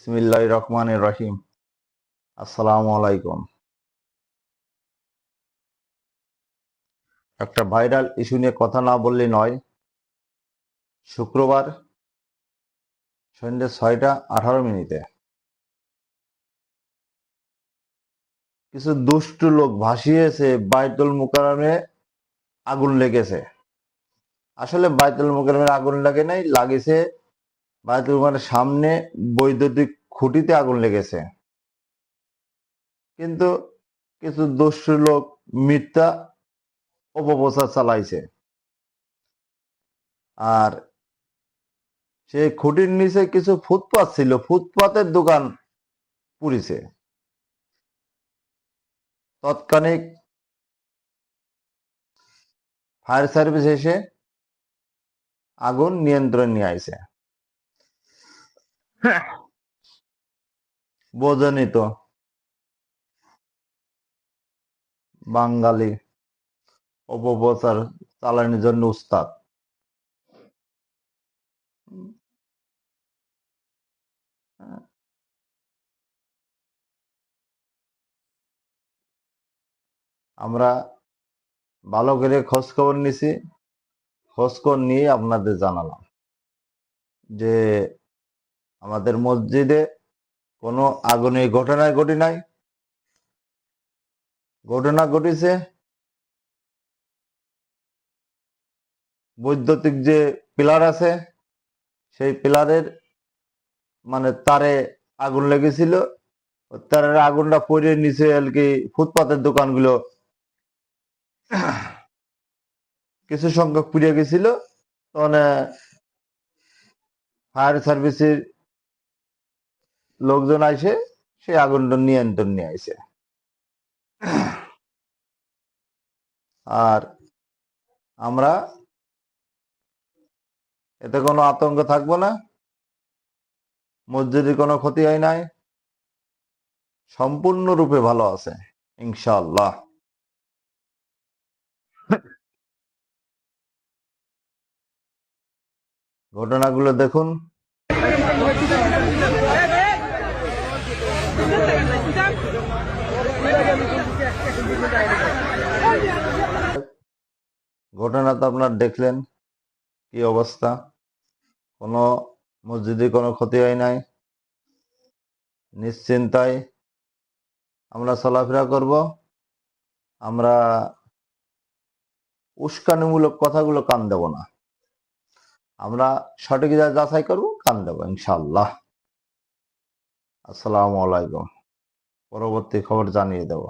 বিসমিল্লাহ রহমান রহিম। আসসালামু আলাইকুম। একটা ভাইরাল ইস্যু নিয়ে কথা না বললে নয়, শুক্রবার সন্ধ্যে ছয়টা আঠারো মিনিটে কিছু দুষ্টু লোক ভাসিয়েছে বাইতুল মুকারমে আগুন লেগেছে। আসলে বাইতুল মুকারমের আগুন লাগে নাই, লাগেছে বাইতুল মুকারমের সামনে বৈদ্যুতিক খুঁটিতে আগুন লেগেছে। কিন্তু কিছু দুষ্টু লোক মিথ্যা অপপ্রচার চালাইছে। আর সেই খুঁটির নিচে কিছু ফুটপাত ছিল, ফুটপাতের দোকান পুড়িছে। তৎক্ষণিক ফায়ার সার্ভিস এসে আগুন নিয়ন্ত্রণ নিয়ে আইছে। বোঝেনি তো বাঙালি অপপ্রচার চালানোর জন্য উস্তাদ। আমরা ভালো করে খোঁজ খবর নিছি। খোঁজ খবর নিয়ে আপনাদের জানালাম যে আমাদের মসজিদে কোনো আগুনের ঘটনায় ঘটি নাই। ঘটনা ঘটিছে বৈদ্যুতিক যে পিলার আছে, সেই পিলারের মানে তারে আগুন লেগেছিল। তারের আগুনটা পড়ে নিচে আর কি ফুটপাতের দোকানগুলো কিছু সংখ্যক পুড়িয়ে গেছিল। তখন ফায়ার সার্ভিসের লোকজন আসে সেই আগুনটা নিয়ন্ত্রণ নিয়ে আসে আর আমরা এতে কোনো আতঙ্ক থাকব না। মসজিদের কোনো ক্ষতি হয় নাই। সম্পূর্ণরূপে ভালো আছে ইনশাল্লাহ ঘটনাগুলো দেখুন। ঘটনা তো আপনার দেখলেন, কি অবস্থা? কোনো মসজিদে কোনো ক্ষতি হয় নাই? নিশ্চিন্তায় আমরা চলাফেরা করব, আমরা উস্কানিমূলক কথাগুলো কান দেব না। আমরা সঠিক যা যাচাই করব, কান দেব ইনশাল্লাহ আসসালামু আলাইকুম। পরবর্তী খবর জানিয়ে দেব।